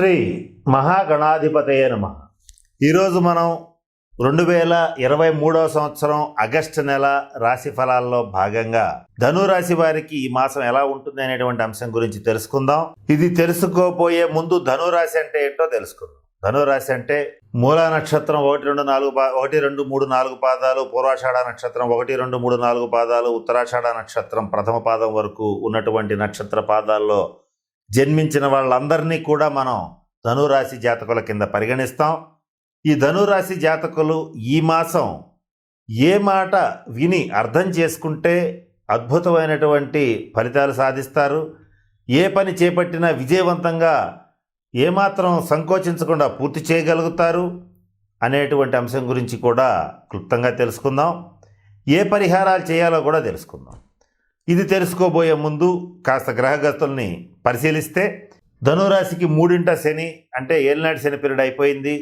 శ్రీ మహాగణాధిపతయ నమ. ఈరోజు మనం రెండు వేల ఇరవై మూడవ సంవత్సరం ఆగస్టు నెల రాశి ఫలాల్లో భాగంగా ధనురాశి వారికి ఈ మాసం ఎలా ఉంటుంది అనేటువంటి అంశం గురించి తెలుసుకుందాం. ఇది తెలుసుకోపోయే ముందు ధనురాశి అంటే ఏంటో తెలుసుకుందాం. ధనురాశి అంటే మూలా నక్షత్రం ఒకటి రెండు నాలుగు పా ఒకటి రెండు మూడు నాలుగు పాదాలు పూర్వాషాఢ నక్షత్రం ఒకటి రెండు మూడు నాలుగు పాదాలు ఉత్తరాషాఢ నక్షత్రం ప్రథమ పాదం వరకు ఉన్నటువంటి నక్షత్ర పాదాల్లో జన్మించిన వాళ్ళందరినీ కూడా మనం ధనురాశి జాతకుల కింద పరిగణిస్తాం. ఈ ధనురాశి జాతకులు ఈ మాసం ఏ మాట విని అర్థం చేసుకుంటే అద్భుతమైనటువంటి ఫలితాలు సాధిస్తారు. ఏ పని చేపట్టినా విజయవంతంగా ఏమాత్రం సంకోచించకుండా పూర్తి చేయగలుగుతారు అనేటువంటి అంశం గురించి కూడా క్లుప్తంగా తెలుసుకుందాం. ఏ పరిహారాలు చేయాలో కూడా తెలుసుకుందాం. ఇది తెలుసుకోబోయే ముందు కాస్త గ్రహగతుల్ని పరిశీలిస్తే ధనురాశికి మూడింట శని అంటే ఏలినాటి శని పీరియడ్ అయిపోయింది.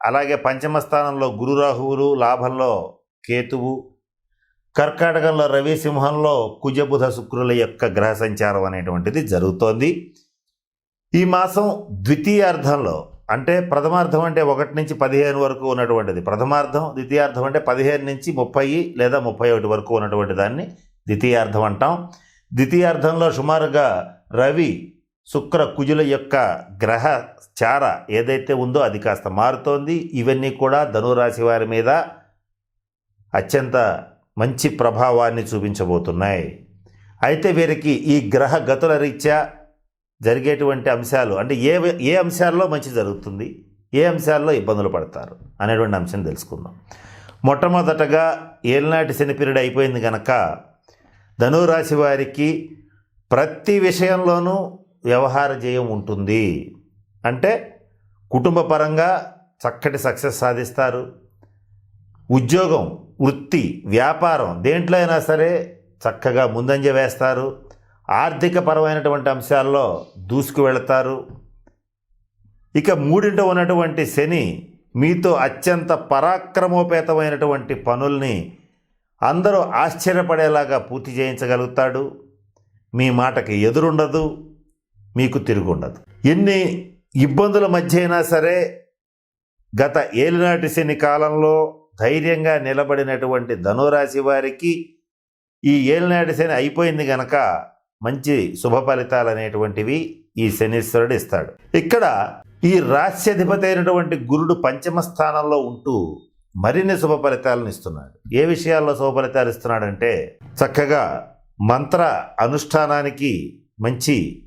అలాగే పంచమ స్థానంలో గురు రాహువులు లాభంలో కేతువు కర్కాటకంలో రవి సింహంలో కుజబుధ శుక్రుల యొక్క గ్రహ సంచారం అనేటువంటిది జరుగుతోంది. ఈ మాసం ద్వితీయార్థంలో అంటే ప్రథమార్థం అంటే ఒకటి నుంచి పదిహేను వరకు ఉన్నటువంటిది. ప్రథమార్థం ద్వితీయార్థం అంటే పదిహేను నుంచి ముప్పై లేదా ముప్పై ఒకటి వరకు ఉన్నటువంటి దాన్ని ద్వితీయార్థం అంటాం. ద్వితీయార్థంలో సుమారుగా రవి శుక్ర కుజుల యొక్క గ్రహ చార ఏదైతే ఉందో అది కాస్త మారుతోంది. ఇవన్నీ కూడా ధనురాశి వారి మీద అత్యంత మంచి ప్రభావాన్ని చూపించబోతున్నాయి. అయితే వీరికి ఈ గ్రహ గతుల రీత్యా జరిగేటువంటి అంశాలు అంటే ఏ ఏ అంశాల్లో మంచి జరుగుతుంది ఏ అంశాల్లో ఇబ్బందులు పడతారు అనేటువంటి అంశం తెలుసుకుందాం. మొట్టమొదటగా ఏలినాటి శని పీరియడ్ అయిపోయింది కనుక ధనురాశి వారికి ప్రతి విషయంలోనూ వ్యవహార జయం ఉంటుంది. అంటే కుటుంబ పరంగా చక్కటి సక్సెస్ సాధిస్తారు. ఉద్యోగం వృత్తి వ్యాపారం దేంట్లో అయినా సరే చక్కగా ముందంజ వేస్తారు. ఆర్థిక పరమైనటువంటి అంశాల్లో దూసుకు వెళతారు. ఇక మూడింట ఉన్నటువంటి శని మీతో అత్యంత పరాక్రమోపేతమైనటువంటి పనుల్ని అందరూ ఆశ్చర్యపడేలాగా పూర్తి చేయించగలుగుతాడు. మీ మాటకి ఎదురుండదు. మీకు తిరుగుండదు. ఎన్ని ఇబ్బందుల మధ్య అయినా సరే గత ఏలినాటి శని కాలంలో ధైర్యంగా నిలబడినటువంటి ధనురాశి వారికి ఈ ఏలినాటి శని అయిపోయింది గనక మంచి శుభ ఫలితాలు అనేటువంటివి ఈ శనీశ్వరుడు ఇస్తాడు. ఇక్కడ ఈ రాశ్యధిపతి అయినటువంటి గురుడు పంచమ స్థానంలో ఉంటూ మరిన్ని శుభ ఫలితాలను ఇస్తున్నాడు. ఏ విషయాల్లో శుభ ఫలితాలు ఇస్తున్నాడంటే చక్కగా మంత్ర అనుష్ఠానానికి మంచి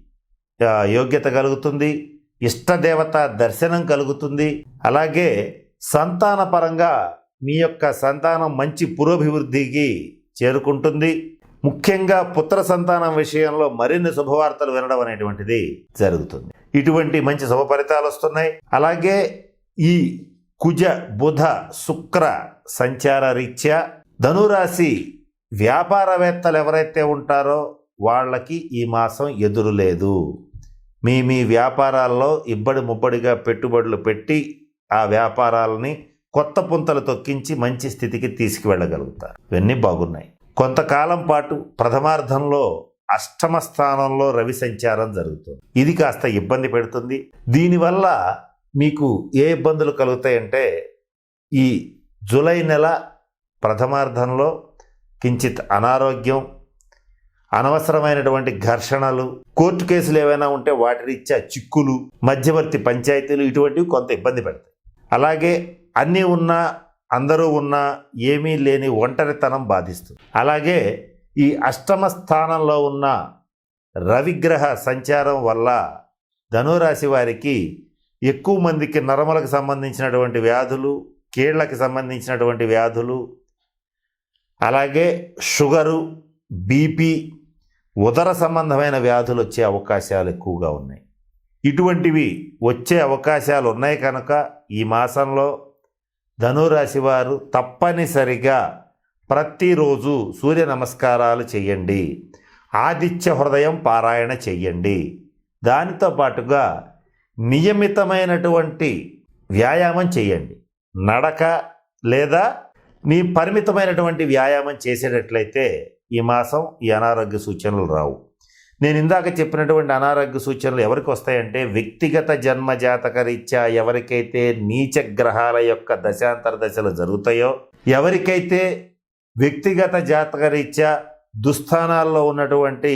యోగ్యత కలుగుతుంది ఇష్టదేవత దర్శనం కలుగుతుంది. అలాగే సంతానపరంగా మీ యొక్క సంతానం మంచి పురోభివృద్ధికి చేరుకుంటుంది. ముఖ్యంగా పుత్ర సంతానం విషయంలో మరిన్ని శుభవార్తలు వినడం అనేటువంటిది జరుగుతుంది. ఇటువంటి మంచి శుభ ఫలితాలు వస్తున్నాయి. అలాగే ఈ కుజ బుధ శుక్ర సంచార రీత్యా ధనురాశి వ్యాపారవేత్తలు ఎవరైతే ఉంటారో వాళ్ళకి ఈ మాసం ఎదురు లేదు. మీ మీ వ్యాపారాల్లో ఇబ్బడి ముబ్బడిగా పెట్టుబడులు పెట్టి ఆ వ్యాపారాలని కొత్త పుంతలు తొక్కించి మంచి స్థితికి తీసుకువెళ్ళగలుగుతారు ఇవన్నీ బాగున్నాయి. కొంతకాలం పాటు ప్రథమార్థంలో అష్టమ స్థానంలో రవి సంచారం జరుగుతుంది. ఇది కాస్త ఇబ్బంది పెడుతుంది. దీనివల్ల మీకు ఏ ఇబ్బందులు కలుగుతాయంటే ఈ జూలై నెల ప్రథమార్థంలో కించిత్ అనారోగ్యం అనవసరమైనటువంటి ఘర్షణలు కోర్టు కేసులు ఏవైనా ఉంటే వాటి రీత్యా చిక్కులు మధ్యవర్తి పంచాయతీలు ఇటువంటివి కొంత ఇబ్బంది పెడతాయి. అలాగే అన్నీ ఉన్నా అందరూ ఉన్నా ఏమీ లేని ఒంటరితనం బాధిస్తుంది. అలాగే ఈ అష్టమ స్థానంలో ఉన్న రవిగ్రహ సంచారం వల్ల ధనురాశి వారికి ఎక్కువ మందికి నరములకు సంబంధించినటువంటి వ్యాధులు కీళ్ళకు సంబంధించినటువంటి వ్యాధులు అలాగే షుగరు బీపీ ఉదర సంబంధమైన వ్యాధులు వచ్చే అవకాశాలు ఎక్కువగా ఉన్నాయి. ఇటువంటివి వచ్చే అవకాశాలు ఉన్నాయి కనుక ఈ మాసంలో ధనురాశి వారు తప్పనిసరిగా ప్రతిరోజు సూర్య నమస్కారాలు చేయండి. ఆదిత్య హృదయం పారాయణ చెయ్యండి దానితో పాటుగా నియమితమైనటువంటి వ్యాయామం చేయండి. నడక లేదా మీ పరిమితమైనటువంటి వ్యాయామం చేసేటట్లయితే ఈ మాసం ఈ అనారోగ్య సూచనలు రావు. నేను ఇందాక చెప్పినటువంటి అనారోగ్య సూచనలు ఎవరికి వస్తాయంటే వ్యక్తిగత జన్మజాతక రీత్యా ఎవరికైతే నీచ గ్రహాల యొక్క దశాంతర దశలు జరుగుతాయో ఎవరికైతే వ్యక్తిగత జాతక రీత్యా దుస్థానాల్లో ఉన్నటువంటి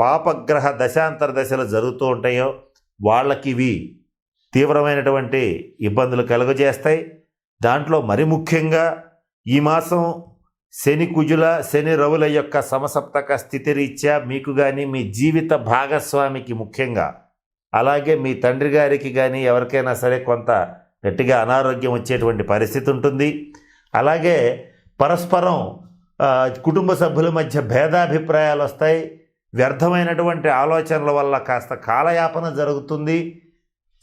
పాపగ్రహ దశాంతర దశలు జరుగుతూ ఉంటాయో వాళ్ళకి ఇవి తీవ్రమైనటువంటి ఇబ్బందులు కలుగజేస్తాయి. దాంట్లో మరి ముఖ్యంగా ఈ మాసం శని కుజుల శని రవుల యొక్క సమసప్తక స్థితి రీత్యా మీకు కానీ మీ జీవిత భాగస్వామికి ముఖ్యంగా అలాగే మీ తండ్రి గారికి కానీ ఎవరికైనా సరే కొంత గట్టిగా అనారోగ్యం వచ్చేటువంటి పరిస్థితి ఉంటుంది. అలాగే పరస్పరం కుటుంబ సభ్యుల మధ్య భేదాభిప్రాయాలు వస్తాయి. వ్యర్థమైనటువంటి ఆలోచనల వల్ల కాస్త కాలయాపన జరుగుతుంది.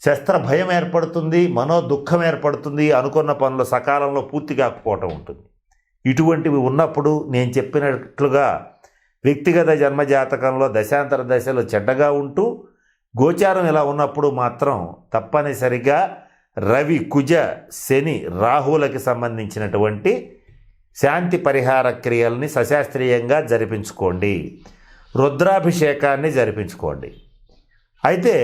శస్త్ర భయం ఏర్పడుతుంది మనో దుఃఖం ఏర్పడుతుంది అనుకున్న పనులు సకాలంలో పూర్తి కాకపోవటం ఉంటుంది. ఇటువంటివి ఉన్నప్పుడు నేను చెప్పినట్లుగా వ్యక్తిగత జన్మజాతకంలో దశాంతర దశలు చెడ్డగా ఉంటూ గోచారం ఇలా ఉన్నప్పుడు మాత్రం తప్పనిసరిగా రవి కుజ శని రాహువులకి సంబంధించినటువంటి శాంతి పరిహార క్రియల్ని సశాస్త్రీయంగా జరిపించుకోండి. రుద్రాభిషేకాన్ని జరిపించుకోండి. అయితే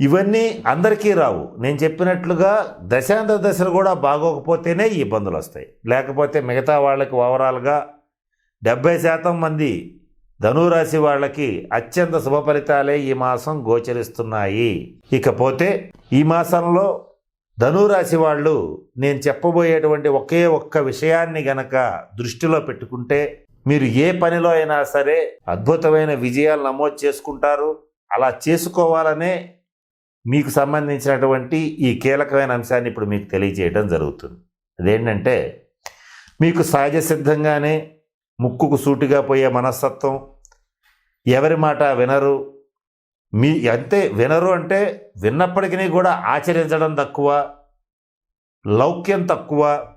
ఇవన్నీ అందరికీ రావు. నేను చెప్పినట్లుగా దశాంత దశలు కూడా బాగోకపోతేనే ఈ ఇబ్బందులు వస్తాయి. లేకపోతే మిగతా వాళ్ళకి ఓవరాల్గా డెబ్బై శాతం మంది ధనురాశి వాళ్ళకి అత్యంత శుభ ఫలితాలే ఈ మాసం గోచరిస్తున్నాయి. ఇకపోతే ఈ మాసంలో ధనురాశి వాళ్ళు నేను చెప్పబోయేటువంటి ఒకే ఒక్క విషయాన్ని గనక దృష్టిలో పెట్టుకుంటే మీరు ఏ పనిలో అయినా సరే అద్భుతమైన విజయాలు నమోదు చేసుకుంటారు. అలా చేసుకోవాలనే మీకు సంబంధించినటువంటి ఈ కీలకమైన అంశాన్ని ఇప్పుడు మీకు తెలియజేయడం జరుగుతుంది. అదేంటంటే మీకు సహజ సిద్ధంగానే ముక్కుకు సూటిగా పోయే మనస్తత్వం ఎవరి మాట వినరు. మీ అంతే వినరు అంటే విన్నప్పటికీ కూడా ఆచరించడం తక్కువ లౌక్యం తక్కువ.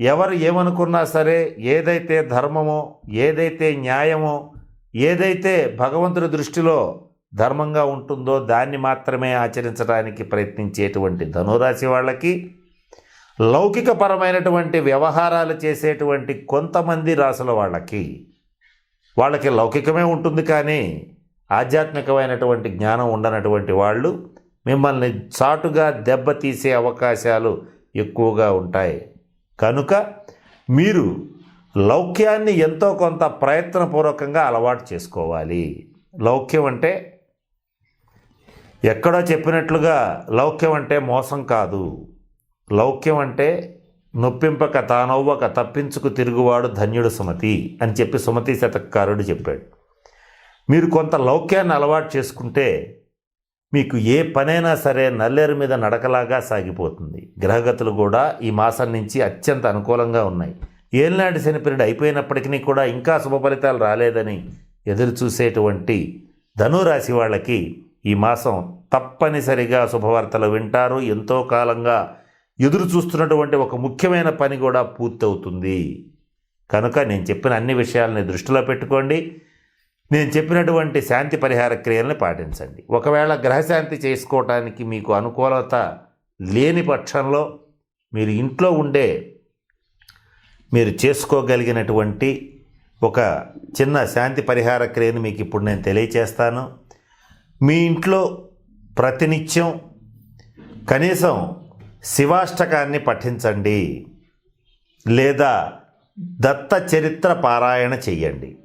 ఎవరు ఏమనుకున్నా సరే ఏదైతే ధర్మమో ఏదైతే న్యాయమో ఏదైతే భగవంతుడి దృష్టిలో ధర్మంగా ఉంటుందో దాన్ని మాత్రమే ఆచరించడానికి ప్రయత్నించేటువంటి ధనురాశి వాళ్ళకి లౌకికపరమైనటువంటి వ్యవహారాలు చేసేటువంటి కొంతమంది రాసుల వాళ్ళకి వాళ్ళకి లౌకికమే ఉంటుంది కానీ ఆధ్యాత్మికమైనటువంటి జ్ఞానం ఉండనటువంటి వాళ్ళు మిమ్మల్ని చాటుగా దెబ్బతీసే అవకాశాలు ఎక్కువగా ఉంటాయి. కనుక మీరు లౌక్యాన్ని ఎంతో కొంత ప్రయత్నపూర్వకంగా అలవాటు చేసుకోవాలి. లౌక్యం అంటే ఎక్కడో చెప్పినట్లుగా లౌక్యం అంటే మోసం కాదు. లౌక్యం అంటే నొప్పింపక తానవ్వక తప్పించుకు తిరుగువాడు ధన్యుడు సుమతి అని చెప్పి సుమతి శతకారుడు చెప్పాడు. మీరు కొంత లౌక్యాన్ని అలవాటు చేసుకుంటే మీకు ఏ పనైనా సరే నల్లేరు మీద నడకలాగా సాగిపోతుంది. గ్రహగతులు కూడా ఈ మాసం నుంచి అత్యంత అనుకూలంగా ఉన్నాయి. ఏలినాటి శనిపిరుడు అయిపోయినప్పటికీ కూడా ఇంకా శుభ ఫలితాలు రాలేదని ఎదురు చూసేటువంటి ధనురాశి వాళ్ళకి ఈ మాసం తప్పనిసరిగా శుభవార్తలు వింటారు. ఎంతో కాలంగా ఎదురు చూస్తున్నటువంటి ఒక ముఖ్యమైన పని కూడా పూర్తవుతుంది. కనుక నేను చెప్పిన అన్ని విషయాలని దృష్టిలో పెట్టుకోండి. నేను చెప్పినటువంటి శాంతి పరిహార క్రియలను పాటించండి. ఒకవేళ గ్రహశాంతి చేసుకోవటానికి మీకు అనుకూలత లేని పక్షంలో మీరు ఇంట్లో ఉండే మీరు చేసుకోగలిగినటువంటి ఒక చిన్న శాంతి పరిహార క్రియను మీకు ఇప్పుడు నేను తెలియచేస్తాను. మీ ఇంట్లో ప్రతినిత్యం కనీసం శివాష్టకాన్ని పఠించండి లేదా దత్త చరిత్ర పారాయణ చెయ్యండి.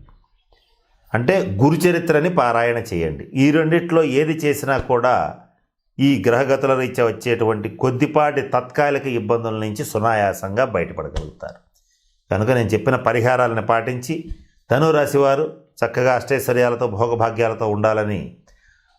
అంటే గురు చరిత్రని పారాయణ చేయండి ఈ రెండిట్లో ఏది చేసినా కూడా ఈ గ్రహగతుల రీత్యా వచ్చేటువంటి కొద్దిపాటి తాత్కాలిక ఇబ్బందుల నుంచి సునాయాసంగా బయటపడగలుగుతారు. కనుక నేను చెప్పిన పరిహారాలను పాటించి ధనురాశివారు చక్కగా అష్టైశ్వర్యాలతో భోగభాగ్యాలతో ఉండాలని